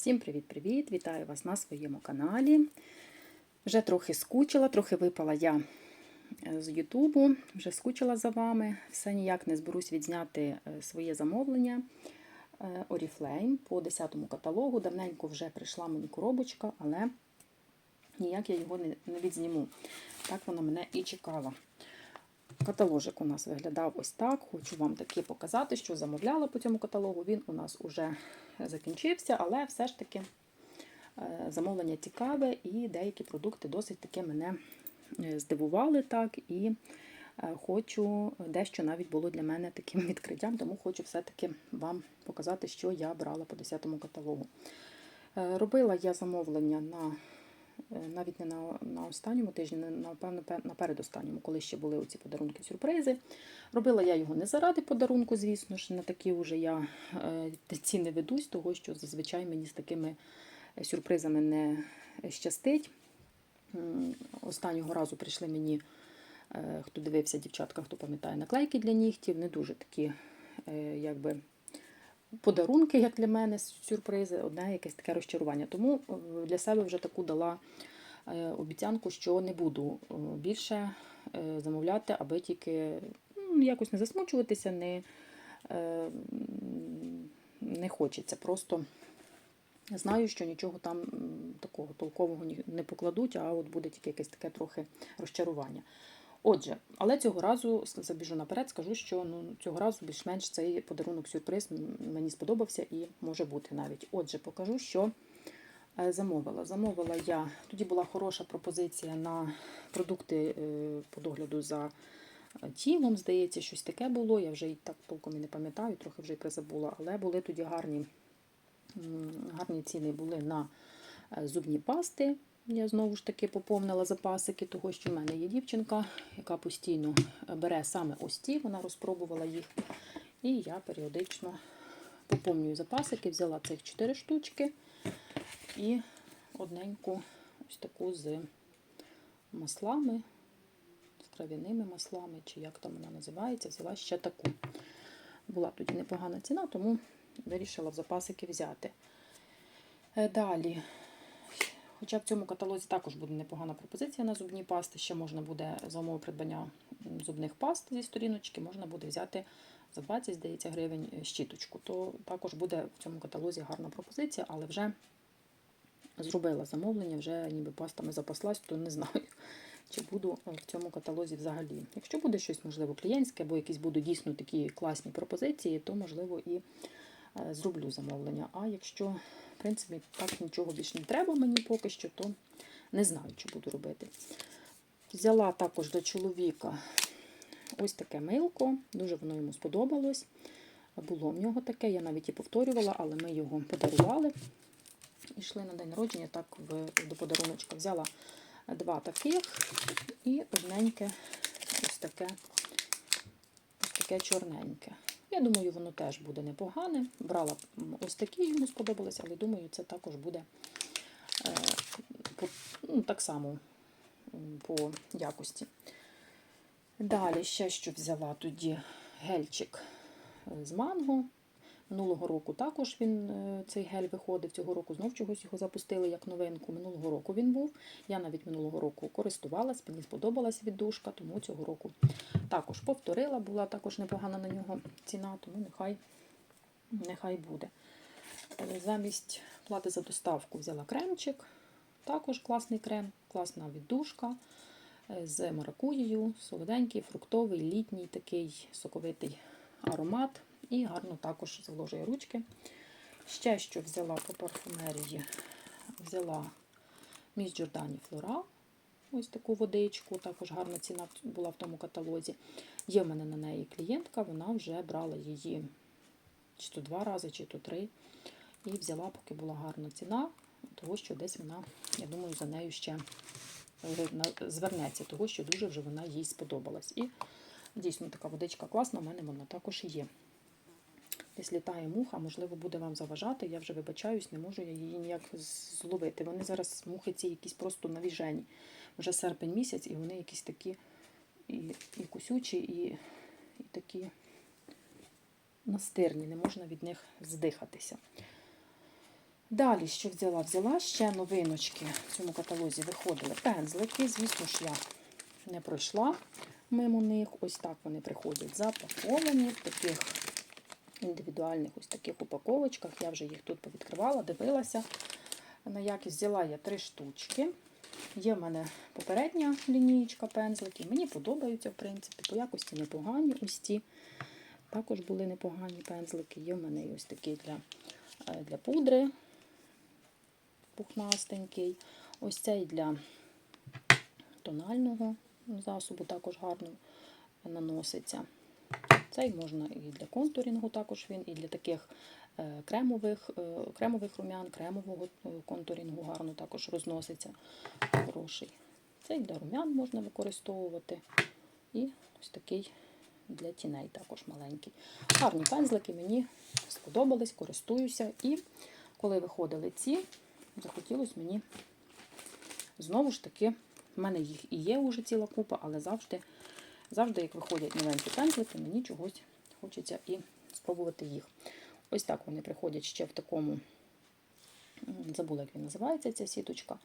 Всім привіт-привіт! Вітаю вас на своєму каналі. Вже трохи скучила, трохи випала я е, з Ютубу, вже скучила за вами. Все ніяк не зберусь відзняти е, своє замовлення е, Oriflame по 10 каталогу. Давненько вже прийшла мені коробочка, але ніяк я його не відзніму. Так вона мене і чекала. Каталожик у нас виглядав ось так. Хочу вам таки показати, що замовляла по цьому каталогу. Він у нас уже закінчився, але все ж таки е, замовлення цікаве і деякі продукти досить таки мене е, здивували так. І е, хочу дещо навіть було для мене таким відкриттям, тому хочу все-таки вам показати, що я брала по 10-му каталогу. Робила я замовлення на навіть не на на останньому тижні, напевно, на передостанньому, коли ще були оці подарунки-сюрпризи. Робила я його не заради подарунку, звісно ж, на такі вже я ціни ведусь, того що зазвичай мені з такими сюрпризами не щастить. Останнього разу прийшли мені, хто дивився, дівчатка, хто пам'ятає, наклейки для нігтів, не дуже такі, якби подарунки, як для мене, сюрпризи, одне якесь таке розчарування. Тому е, для себе вже таку дала е, обіцянку, що не буду е, більше замовляти, аби тільки ну, якось не засмучуватися, не, не хочеться. Просто знаю, що нічого там такого толкового не покладуть, а от буде тільки якесь таке трохи розчарування. Отже, але цього разу забіжу наперед, скажу, що ну, цього разу більш-менш цей подарунок-сюрприз мені сподобався і може бути навіть. Отже, покажу, що е, замовила. Замовила я, тоді була хороша пропозиція на продукти е, по догляду за е, тілом, здається, щось таке було. Я вже і так толком і не пам'ятаю, трохи вже й призабула, але були тоді гарні, гарні ціни були на зубні пасти. Я знову ж таки поповнила запасики, того що в мене є дівчинка, яка постійно бере саме ось ті, вона розпробувала їх. І я періодично поповнюю запасики, взяла цих 4 штучки і одненьку ось таку з маслами, з трав'яними маслами, чи як там вона називається, взяла ще таку. Була тоді непогана ціна, тому вирішила в запасики взяти. Е, далі Хоча в цьому каталозі також буде непогана пропозиція на зубні пасти. Ще можна буде за умови придбання зубних паст зі сторіночки, можна буде взяти за 20, здається, гривень щіточку. То також буде в цьому каталозі гарна пропозиція, але вже зробила замовлення, вже ніби пастами запаслась, то не знаю, чи буду в цьому каталозі взагалі. Якщо буде щось, можливо, клієнтське, або якісь будуть дійсно такі класні пропозиції, то, можливо, і е, зроблю замовлення. А якщо в принципі, так нічого більше не треба мені поки що, то не знаю, що буду робити. Взяла також до чоловіка ось таке милко, дуже воно йому сподобалось. Було в нього таке, я навіть і повторювала, але ми його подарували. І йшли на день народження, так в, до подаруночка взяла два таких і одненьке ось таке, ось таке чорненьке. Я думаю, воно теж буде непогане. Брала ось такі, йому сподобалось, але думаю, це також буде е, ну, так само по якості. Далі ще що взяла тоді гельчик е, з манго. Минулого року також він е, цей гель виходив. Цього року знов чогось його запустили як новинку. Минулого року він був. Я навіть минулого року користувалась, мені сподобалась віддушка, тому цього року також повторила, була також непогана на нього ціна, тому нехай, нехай буде. Е, замість плати за доставку взяла кремчик. Також класний крем, класна віддушка е, з маракуєю, солоденький, фруктовий, літній такий соковитий аромат. І гарно також заложує ручки. Ще що взяла по парфумерії, взяла міс Джордані Флора. Ось таку водичку, також гарна ціна була в тому каталозі. Є в мене на неї клієнтка, вона вже брала її чи то два рази, чи то три. І взяла, поки була гарна ціна, того що десь вона, я думаю, за нею ще звернеться, того що дуже вже вона їй сподобалась. І дійсно така водичка класна, у мене вона також є. Десь літає муха, можливо, буде вам заважати. Я вже вибачаюсь, не можу я її ніяк зловити. Вони зараз мухи ці якісь просто навіжені. Вже серпень місяць, і вони якісь такі і і кусючі, і, і такі настирні, не можна від них здихатися. Далі, що взяла? Взяла ще новиночки. В цьому каталозі виходили пензлики. Звісно ж, я не пройшла мимо них. Ось так вони приходять запаковані в таких індивідуальних ось таких упаковочках. Я вже їх тут повідкривала, дивилася. На якість взяла я три штучки. Є в мене попередня лінієчка пензликів. Мені подобаються, в принципі, по якості непогані ось ці. Також були непогані пензлики. Є в мене ось такі для, е, для пудри пухнастенький. Ось цей для тонального засобу також гарно наноситься. Цей можна і для контурінгу, також він, і для таких е, кремових, е, кремових румян, кремового е, контурінгу гарно також розноситься. Хороший. Цей для румян можна використовувати. І ось такий для тіней також маленький. Гарні пензлики мені сподобались, користуюся. І коли виходили ці, захотілося мені знову ж таки, в мене їх і є вже ціла купа, але завжди, завжди як виходять новенькі пензлики, мені чогось хочеться і спробувати їх. Ось так вони приходять ще в такому, забула, як він називається, ця сіточка.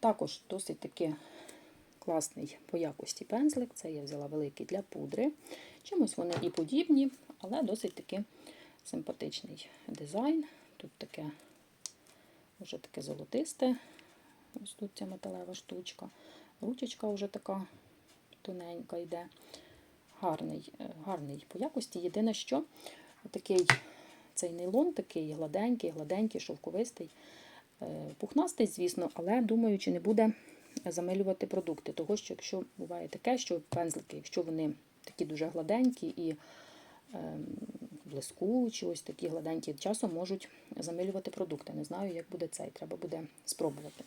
Також досить таки класний по якості пензлик. Це я взяла великий для пудри. Чимось вони і подібні, але досить таки симпатичний дизайн. Тут таке вже таке золотисте. Ось тут ця металева штучка. Ручечка вже така тоненька йде. Гарний, е, гарний по якості. Єдине, що такий цей нейлон такий гладенький, гладенький, шовковистий, е, пухнастий, звісно, але думаю, чи не буде замилювати продукти. Того, що якщо буває таке, що пензлики, якщо вони такі дуже гладенькі і ем, блискучі, ось такі гладенькі, часом можуть замилювати продукти. Не знаю, як буде цей, треба буде спробувати.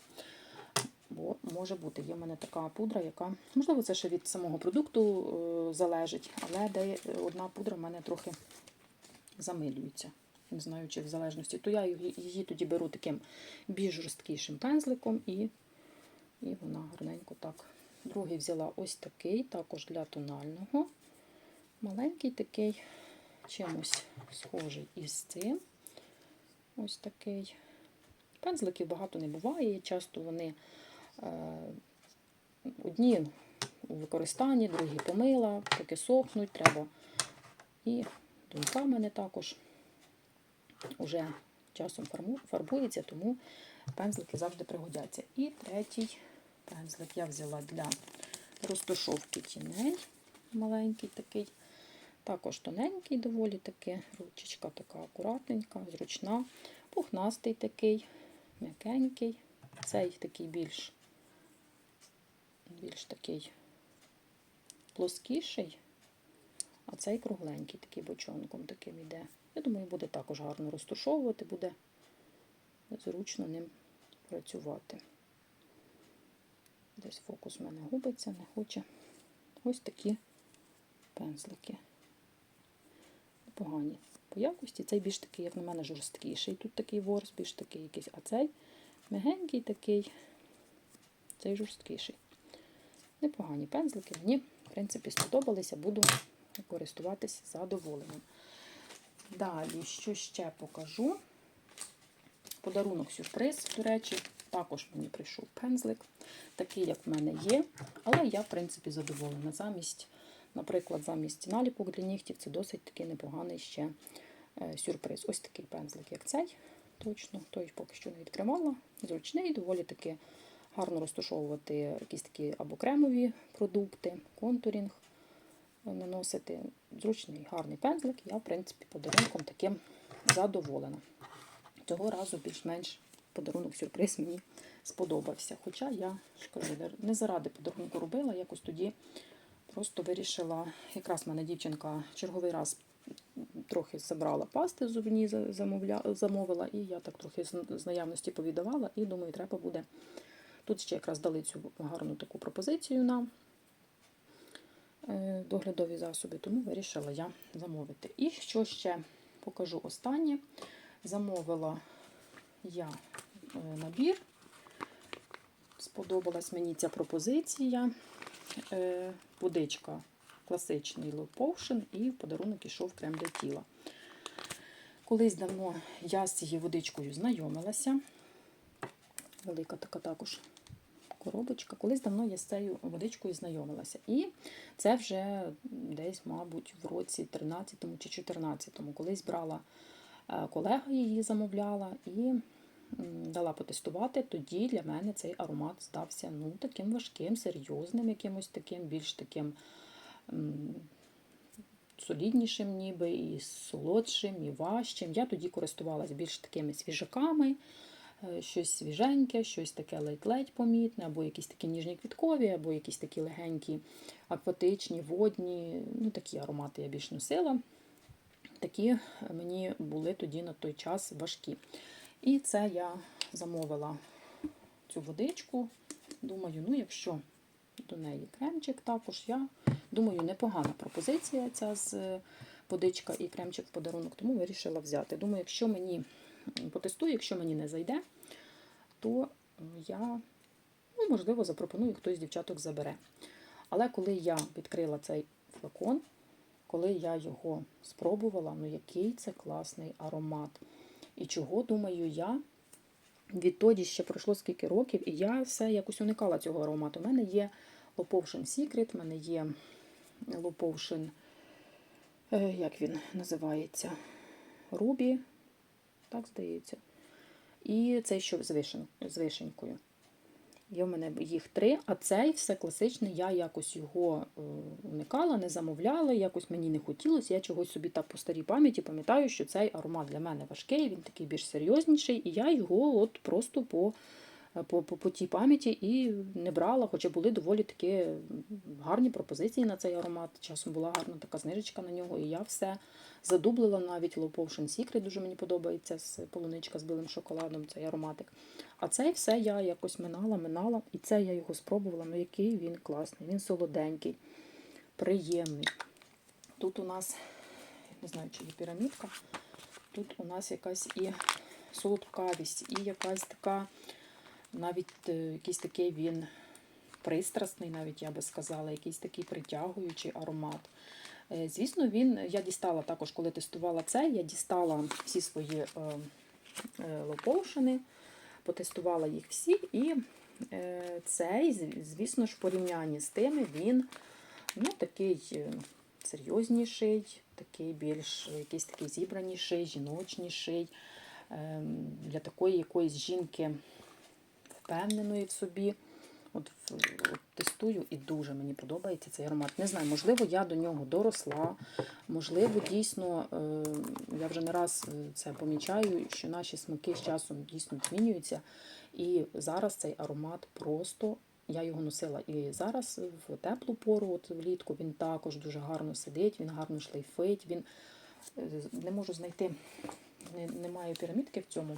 Бо може бути, є в мене така пудра, яка, можливо, це ще від самого продукту е, залежить, але де одна пудра в мене трохи замилюється. Не знаю, чи в залежності. То я її, тоді беру таким більш жорсткішим пензликом і, і вона гарненько так. Другий взяла ось такий, також для тонального. Маленький такий, чимось схожий із цим. Ось такий. Пензликів багато не буває. Часто вони одні у використанні, другі помила, поки сохнуть, треба. І в мене також вже часом фарбується, тому пензлики завжди пригодяться. І третій пензлик я взяла для розташовки тіней. Маленький такий. Також тоненький, доволі таки, ручечка така акуратненька, зручна, пухнастий такий, м'якенький. Цей такий більш, більш такий плоскіший, а цей кругленький, такий бочонком таким іде. Я думаю, буде також гарно розташовувати, буде зручно ним працювати. Десь фокус в мене губиться, не хоче. Ось такі пензлики. Непогані по якості. Цей більш такий, як на мене, жорсткіший. Тут такий ворс, більш такий якийсь, а цей мягенький такий, цей жорсткіший. Непогані пензлики. Мені, в принципі, сподобалися, буду користуватися задоволенням. Далі, що ще покажу? Подарунок сюрприз, до речі, також мені прийшов пензлик, такий, як в мене є, але я, в принципі, задоволена. Замість, наприклад, замість наліпок для нігтів це досить такий непоганий ще е, сюрприз. Ось такий пензлик, як цей. Точно, той поки що не відкривала. Зручний, доволі таки гарно розташовувати якісь такі або кремові продукти, контурінг наносити. Зручний, гарний пензлик. Я, в принципі, подарунком таким задоволена. Цього разу більш-менш подарунок сюрприз мені сподобався. Хоча я кажу, не заради подарунку робила, якось тоді просто вирішила. Якраз мене дівчинка черговий раз трохи забрала пасти зубні, замовля, замовила, і я так трохи з наявності повідавала, і думаю, треба буде. Тут ще якраз дали цю гарну таку пропозицію нам е, доглядові засоби, тому вирішила я замовити. І що ще покажу останнє. Замовила я е, набір. Сподобалась мені ця пропозиція. Е, Водичка класичний Low Potion і в подарунок ішов крем для тіла. Колись давно я з цією водичкою знайомилася. Велика така також коробочка. Колись давно я з цією водичкою знайомилася. І це вже десь, мабуть, в році 13 чи 14 Колись брала е, колега її замовляла і дала потестувати. Тоді для мене цей аромат здався ну, таким важким, серйозним, якимось таким, більш таким. соліднішим, ніби, і солодшим, і важчим. Я тоді користувалась більш такими свіжаками, щось свіженьке, щось таке ледь-ледь помітне, або якісь такі ніжні квіткові, або якісь такі легенькі, акватичні, водні. Ну, такі аромати я більш носила. Такі мені були тоді на той час важкі. І це я замовила цю водичку. Думаю, ну якщо до неї кремчик також, я думаю, непогана пропозиція ця з е, водичка і кремчик в подарунок, тому вирішила взяти. Думаю, якщо мені потестую, якщо мені не зайде, то я, ну, можливо, запропоную, хтось з дівчаток забере. Але коли я відкрила цей флакон, коли я його спробувала, ну який це класний аромат. І чого, думаю, я відтоді ще пройшло скільки років, і я все якось уникала цього аромату. У мене є Potion Secret, у мене є Potion, е, як він називається? Рубі, так здається. І цей що з, вишень, з вишенькою. Є в мене їх три, а цей все класичний, я якось його е, уникала, не замовляла, якось мені не хотілося. Я чогось собі так по старій пам'яті пам'ятаю, що цей аромат для мене важкий, він такий більш серйозніший, і я його от просто по, по, по, по тій пам'яті і не брала, хоча були доволі такі гарні пропозиції на цей аромат. Часом була гарна така знижечка на нього, і я все задублила навіть Low Potion Secret, дуже мені подобається з полуничка з білим шоколадом, цей ароматик. А цей все я якось минала, минала, і це я його спробувала. Ну який він класний, він солоденький, приємний. Тут у нас, не знаю, чи є пірамідка, тут у нас якась і солодкавість, і якась така, навіть е, якийсь такий він пристрасний, навіть я би сказала, якийсь такий притягуючий аромат. Е, Звісно, він, я дістала також, коли тестувала це, я дістала всі свої е, лоупоушени, потестувала їх всі, і цей, звісно ж, в порівнянні з тими, він ну, такий серйозніший, такий більш якийсь такий зібраніший, жіночніший. е, Для такої якоїсь жінки впевненої в собі. От, от тестую і дуже мені подобається цей аромат. Не знаю, можливо, я до нього доросла. Можливо, дійсно, е, я вже не раз е, це помічаю, що наші смаки з часом дійсно змінюються. І зараз цей аромат просто. Я його носила і зараз в теплу пору, от влітку, він також дуже гарно сидить, він гарно шлейфить. Він е, не можу знайти, не- немає пірамідки в цьому.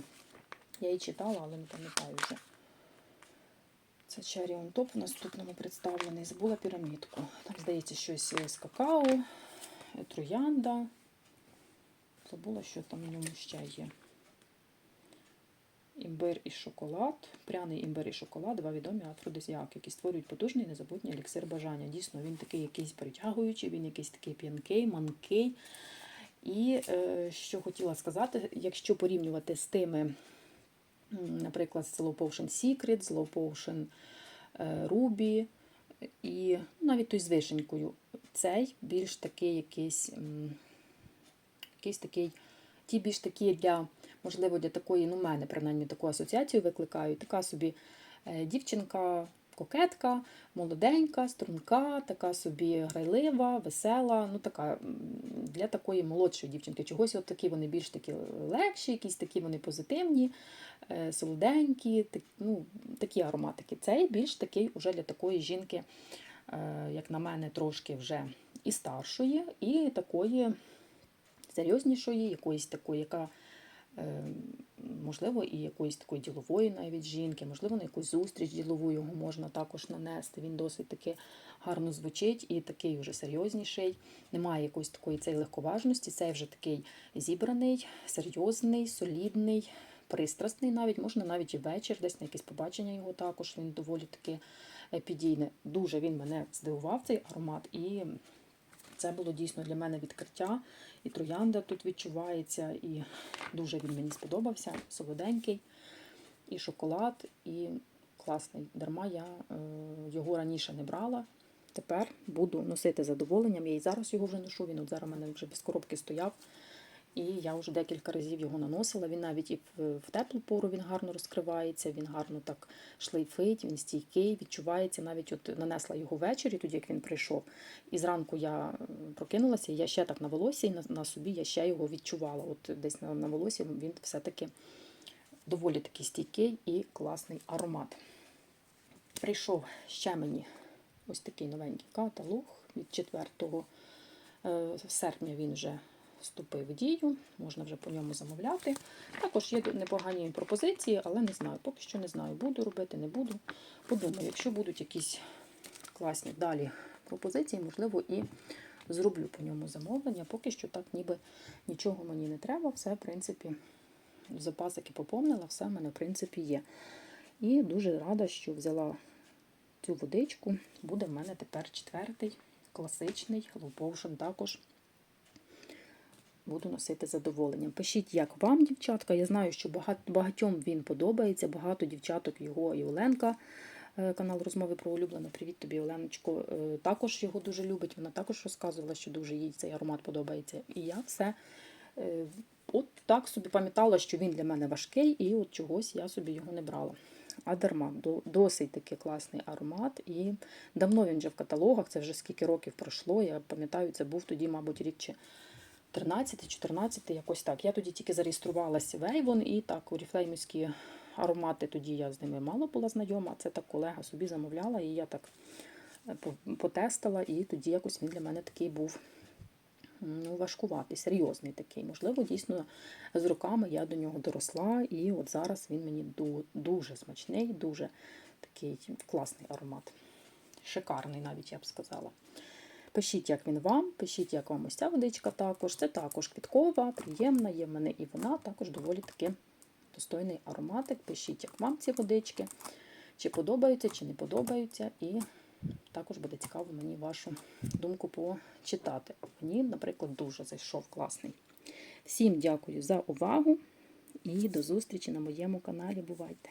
Я її читала, але не пам'ятаю вже. Це Cherry on Top в наступному представлений. Забула пірамідку. Там, здається, щось з какао, троянда. Забула, що там в ньому ще є. Імбир і шоколад. Пряний імбир і шоколад, два відомі афродизіаки, які створюють потужний незабутній еліксир бажання. Дійсно, він такий якийсь притягуючий, він якийсь такий п'янкий, манкий. І е, що хотіла сказати, якщо порівнювати з тими, наприклад, з Low Potion Secret, з Low Potion е, Ruby і ну, навіть той з вишенькою, цей більш такий якийсь, якийсь такий, ті більш такі для, можливо, для такої, ну, мене принаймні таку асоціацію викликають, така собі е, дівчинка, кокетка, молоденька, струнка, така собі грайлива, весела, ну така для такої молодшої дівчинки. Чогось от такі вони більш такі легші, якісь такі вони позитивні, е, солоденькі, так, ну, такі ароматики. Цей більш такий уже для такої жінки, е, як на мене, трошки вже і старшої, і такої серйознішої, якоїсь такої, яка е, можливо, і якоїсь такої ділової навіть жінки, можливо, на якусь зустріч ділову його можна також нанести. Він досить таки гарно звучить і такий вже серйозніший. Немає якоїсь такої цієї легковажності. Цей вже такий зібраний, серйозний, солідний, пристрасний навіть. Можна навіть і вечір, десь на якесь побачення його також. Він доволі таки е, підійне. Дуже він мене здивував, цей аромат. І Це було дійсно для мене відкриття. І троянда тут відчувається, і дуже він мені сподобався. Солоденький, і шоколад, і класний. Дарма я е, його раніше не брала. Тепер буду носити задоволенням. Я і зараз його вже ношу. Він от зараз у мене вже без коробки стояв. І я вже декілька разів його наносила. Він навіть і в, теплу пору він гарно розкривається, він гарно так шлейфить, він стійкий, відчувається. Навіть от нанесла його ввечері, тоді як він прийшов. І зранку я прокинулася, і я ще так на волосі, і на, на собі я ще його відчувала. От десь на, на волосі він все-таки доволі такий стійкий і класний аромат. Прийшов ще мені ось такий новенький каталог від 4 е, серпня він вже вступив в дію, можна вже по ньому замовляти. Також є непогані пропозиції, але не знаю, поки що не знаю, буду робити, не буду. Подумаю, якщо будуть якісь класні далі пропозиції, можливо, і зроблю по ньому замовлення. Поки що так ніби нічого мені не треба, все, в принципі, запасики поповнила, все в мене, в принципі, є. І дуже рада, що взяла цю водичку. Буде в мене тепер четвертий класичний лоу-поушн також буду носити задоволенням. Пишіть, як вам, дівчатка. Я знаю, що багатьом він подобається. Багато дівчаток його і Оленка, е, канал розмови про улюблене. Привіт тобі, Оленочко. е, Також його дуже любить. Вона також розказувала, що дуже їй цей аромат подобається. І я все е, от так собі пам'ятала, що він для мене важкий, і от чогось я собі його не брала. А дарма, досить такий класний аромат. І давно він вже в каталогах, це вже скільки років пройшло. Я пам'ятаю, це був тоді, мабуть, рік чи 13-14, якось так. Я тоді тільки зареєструвалася в Avon і так, у ріфлеймівські аромати тоді я з ними мало була знайома. Це так колега собі замовляла, і я так е, потестила, і тоді якось він для мене такий був ну, важкуватий, серйозний такий. Можливо, дійсно з роками я до нього доросла, і от зараз він мені дуже смачний, дуже такий класний аромат. Шикарний, навіть я б сказала. Пишіть, як він вам, пишіть, як вам ось ця водичка також. Це також квіткова, приємна, є в мене і вона також доволі таки достойний ароматик. Пишіть, як вам ці водички, чи подобаються, чи не подобаються. І також буде цікаво мені вашу думку почитати. Мені, наприклад, дуже зайшов класний. Всім дякую за увагу і до зустрічі на моєму каналі. Бувайте!